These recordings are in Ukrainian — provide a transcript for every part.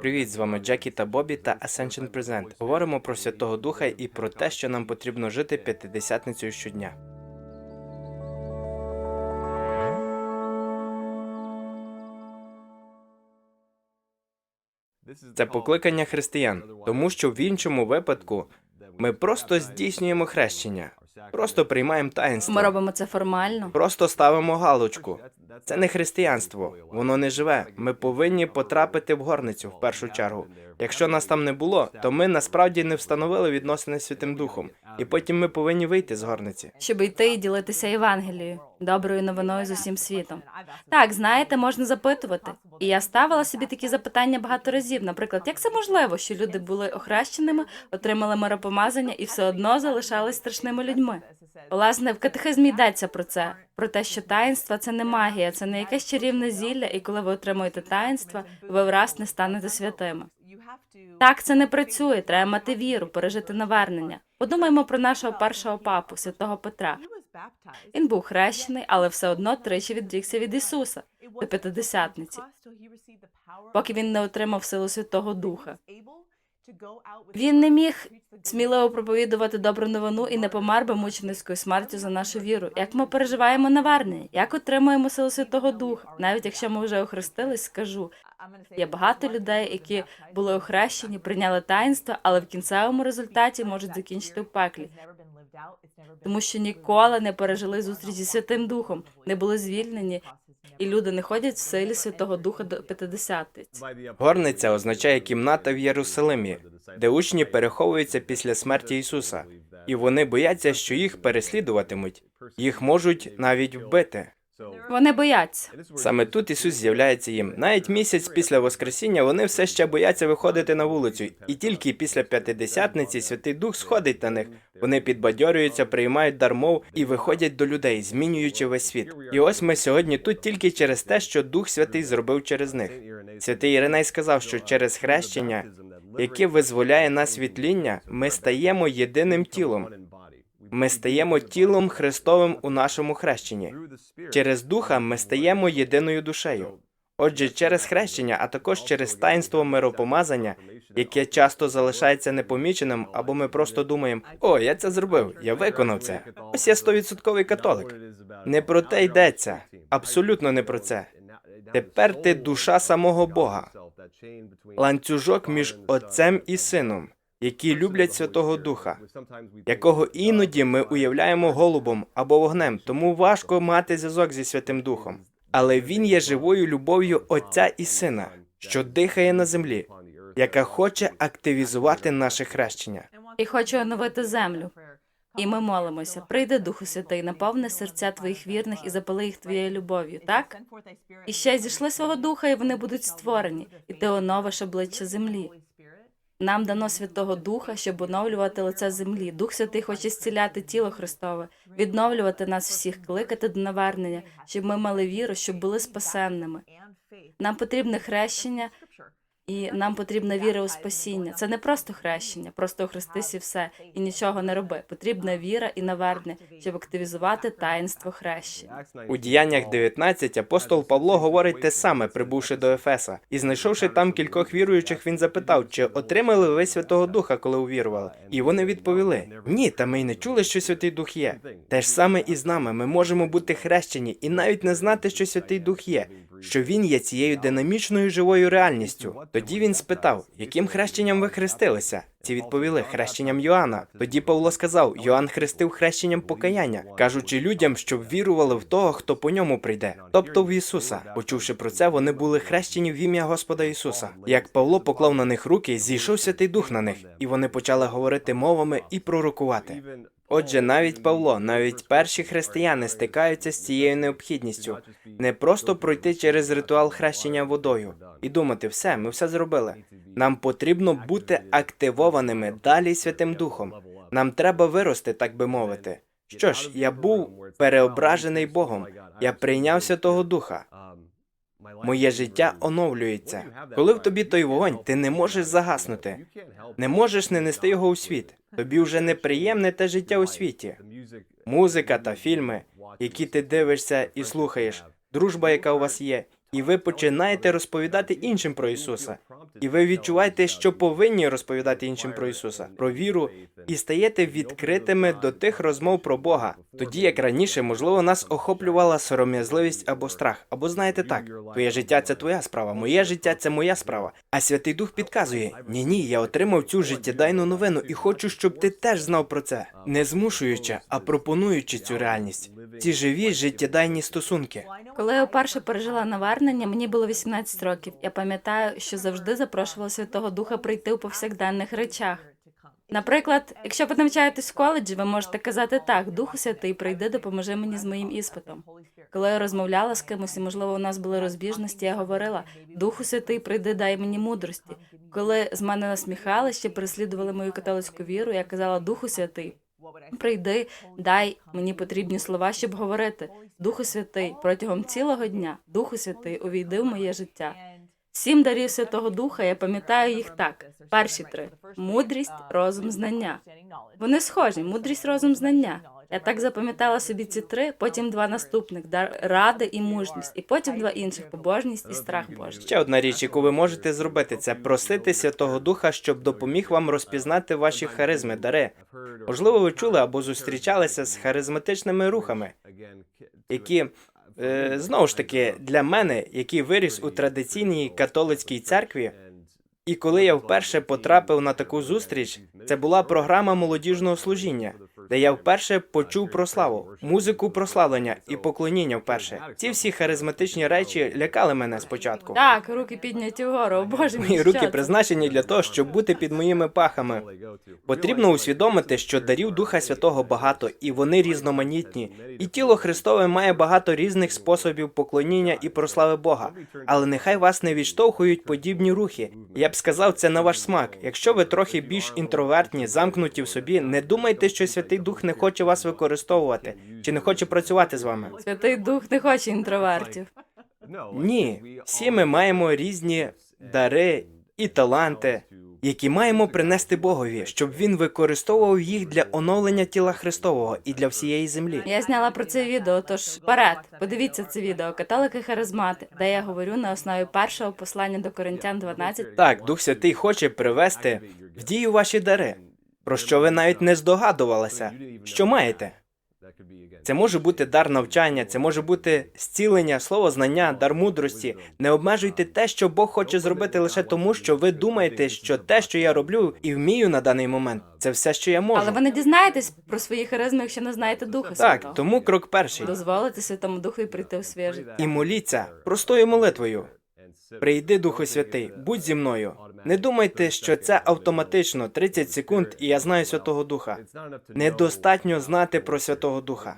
Привіт, з вами Джекі та Бобі та Ascension Present. Говоримо про Святого Духа і про те, що нам потрібно жити п'ятидесятницею щодня. Це покликання християн, тому що в іншому випадку ми просто здійснюємо хрещення, просто приймаємо таїнство. Ми робимо це формально. Просто ставимо галочку. Це не християнство, воно не живе. Ми повинні потрапити в горницю в першу чергу. Якщо нас там не було, то ми насправді не встановили відносини з Святим Духом, і потім ми повинні вийти з горниці. щоб йти і ділитися Євангелією, доброю новиною з усім світом. Так, знаєте, можна запитувати. І я ставила собі такі запитання багато разів. Наприклад, як це можливо, що люди були охрещеними, отримали миропомазання і все одно залишались страшними людьми? Власне, в катехизмі йдеться про це, про те, що таїнство це не магія, це не якесь чарівне зілля, і коли ви отримуєте таїнство, ви враз не станете святими. Так це не працює. Треба мати віру, пережити навернення. Подумаймо про нашого першого папу, святого Петра. Він був хрещений, але все одно тричі відрікся від Ісуса до п'ятидесятниці, поки він не отримав силу Святого Духа. Він не міг сміливо проповідувати добру новину і не помер би мученицькою смертю за нашу віру. Як ми переживаємо навернення, як отримуємо силу Святого Духа? Навіть якщо ми вже охрестились, скажу. Є багато людей, які були охрещені, прийняли таїнство, але в кінцевому результаті можуть закінчити в пеклі, тому що ніколи не пережили зустріч зі Святим Духом, не були звільнені, і люди не ходять в силі Святого Духа до П'ятидесятиць. Горниця означає кімната в Єрусалимі, де учні переховуються після смерті Ісуса, і вони бояться, що їх переслідуватимуть, їх можуть навіть вбити. Вони бояться. Саме тут Ісус з'являється їм. Навіть місяць після Воскресіння вони все ще бояться виходити на вулицю, і тільки після п'ятидесятниці Святий Дух сходить на них. Вони підбадьорюються, приймають дар мов і виходять до людей, змінюючи весь світ. І ось ми сьогодні тут тільки через те, що Дух Святий зробив через них. Святий Іриней сказав, що через хрещення, яке визволяє нас від тління, ми стаємо єдиним тілом. Ми стаємо тілом Христовим у нашому хрещенні. Через духа ми стаємо єдиною душею. Отже, через хрещення, а також через таїнство миропомазання, яке часто залишається непоміченим, або ми просто думаємо: о, я це зробив, я виконав це. Ось я стовідсотковий католик. Не про те йдеться, абсолютно не про це. Тепер ти душа самого Бога, ланцюжок між отцем і сином, які люблять Святого Духа, якого іноді ми уявляємо голубом або вогнем, тому важко мати зв'язок зі Святим Духом. Але він є живою любов'ю Отця і Сина, що дихає на землі, яка хоче активізувати наше хрещення. І хочу оновити землю. І ми молимося. Прийди, Духу Святий, наповни серця твоїх вірних і запали їх твоєю любов'ю, так? І ще зійшли свого духа, і вони будуть створені, і ти оновиш обличчя землі. Нам дано Святого Духа, щоб оновлювати лице землі. Дух Святий хоче зціляти тіло Христове, відновлювати нас всіх, кликати до навернення, щоб ми мали віру, щоб були спасенними. Нам потрібне хрещення, і нам потрібна віра у спасіння. Це не просто хрещення, просто охрестись і все, і нічого не роби. Потрібна віра і навернення, щоб активізувати таїнство хрещення. У діяннях 19 апостол Павло говорить те саме, прибувши до Ефеса, і знайшовши там кількох віруючих, він запитав, чи отримали ви Святого Духа, коли увірували. І вони відповіли: Ні, та ми й не чули, що Святий Дух є. Те ж саме і з нами. Ми можемо бути хрещені і навіть не знати, що Святий Дух є, що він є цією динамічною живою реальністю. Тоді він спитав, яким хрещенням ви хрестилися? Ці відповіли хрещенням Йоанна. Тоді Павло сказав: Йоанн хрестив хрещенням покаяння, кажучи людям, щоб вірували в того, хто по ньому прийде, тобто в Ісуса. Почувши про це, вони були хрещені в ім'я Господа Ісуса. Як Павло поклав на них руки, зійшов Святий Дух на них, і вони почали говорити мовами і пророкувати. Отже, навіть Павло, навіть перші християни стикаються з цією необхідністю не просто пройти через ритуал хрещення водою і думати, все, ми все зробили. Нам потрібно бути активованими далі Святим Духом. Нам треба вирости, так би мовити. Що ж, я був переображений Богом. Я прийняв Святого Духа. Моє життя оновлюється. Коли в тобі той вогонь, ти не можеш загаснути, не можеш не нести його у світ. Тобі вже неприємне те життя у світі. Музика та фільми, які ти дивишся і слухаєш, дружба, яка у вас є, і ви починаєте розповідати іншим про Ісуса. і ви відчуваєте, що повинні розповідати іншим про Ісуса, про віру, і стаєте відкритими до тих розмов про Бога. Тоді, як раніше, можливо, нас охоплювала сором'язливість або страх, або знаєте так, твоє життя це твоя справа, моє життя це моя справа. А Святий Дух підказує: ні, ні, я отримав цю життєдайну новину і хочу, щоб ти теж знав про це, не змушуючи, а пропонуючи цю реальність. Ці живі життєдайні стосунки. Коли я вперше пережила навернення, мені було 18 років. Я пам'ятаю, що завжди запрошувала Святого Духа прийти у повсякденних речах. Наприклад, якщо ви навчаєтесь в коледжі, ви можете казати так: Духу Святий, прийди, допоможи мені з моїм іспитом. Коли я розмовляла з кимось, і можливо у нас були розбіжності, я говорила: Духу Святий, прийди, дай мені мудрості. Коли з мене насміхали, ще переслідували мою католицьку віру, я казала Духу Святий, прийди, дай мені потрібні слова, щоб говорити. Духу Святий, протягом цілого дня, Духу Святий, увійди в моє життя. Сім дарів Святого Духа, я пам'ятаю їх так. Перші три мудрість, розум, знання. Вони схожі, мудрість, розум, знання. Я так запам'ятала собі ці три, потім два наступних дар ради і мужність, і потім два інших побожність і страх Божий. Ще одна річ, яку ви можете зробити, це просити Святого Духа, щоб допоміг вам розпізнати ваші харизми, дари. Можливо, ви чули або зустрічалися з харизматичними рухами, які е, знову ж таки для мене, який виріс у традиційній католицькій церкві. І коли я вперше потрапив на таку зустріч, це була програма молодіжного служіння, де я вперше почув про славу, музику прославлення і поклоніння вперше. Ці всі харизматичні речі лякали мене спочатку. Так, руки підняті вгору, о Боже мій, Мої що руки це? призначені для того, щоб бути під моїми пахами. Потрібно усвідомити, що дарів Духа Святого багато, і вони різноманітні. І тіло Христове має багато різних способів поклоніння і прослави Бога. Але нехай вас не відштовхують подібні рухи. Я б сказав, це на ваш смак. Якщо ви трохи більш інтровертні, замкнуті в собі, не думайте, що Святий Дух не хоче вас використовувати чи не хоче працювати з вами. Святий Дух не хоче інтровертів. Ні, всі ми маємо різні дари і таланти, які маємо принести Богові, щоб він використовував їх для оновлення тіла Христового і для всієї землі. Я зняла про це відео, тож вперед, подивіться це відео католики харизмати, де я говорю на основі першого послання до Коринтян 12. Так, Дух Святий хоче привести в дію ваші дари, про що ви навіть не здогадувалися, що маєте. Це може бути дар навчання, це може бути зцілення, слово знання, дар мудрості. Не обмежуйте те, що Бог хоче зробити лише тому, що ви думаєте, що те, що я роблю і вмію на даний момент, це все, що я можу. Але ви не дізнаєтесь про свої харизми, якщо не знаєте Духа Так, Святого. тому крок перший. Дозволити Святому Духу і прийти у життя. І моліться простою молитвою. Прийди, Духу Святий, будь зі мною. Не думайте, що це автоматично 30 секунд, і я знаю Святого Духа. Недостатньо знати про Святого Духа.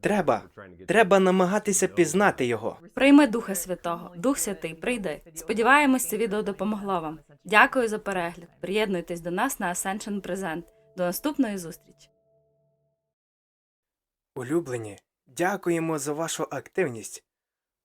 Треба, треба намагатися пізнати його. Прийми Духа Святого. Дух Святий, прийди. Сподіваємось, це відео допомогло вам. Дякую за перегляд. Приєднуйтесь до нас на Ascension Present. До наступної зустрічі. Улюблені, дякуємо за вашу активність.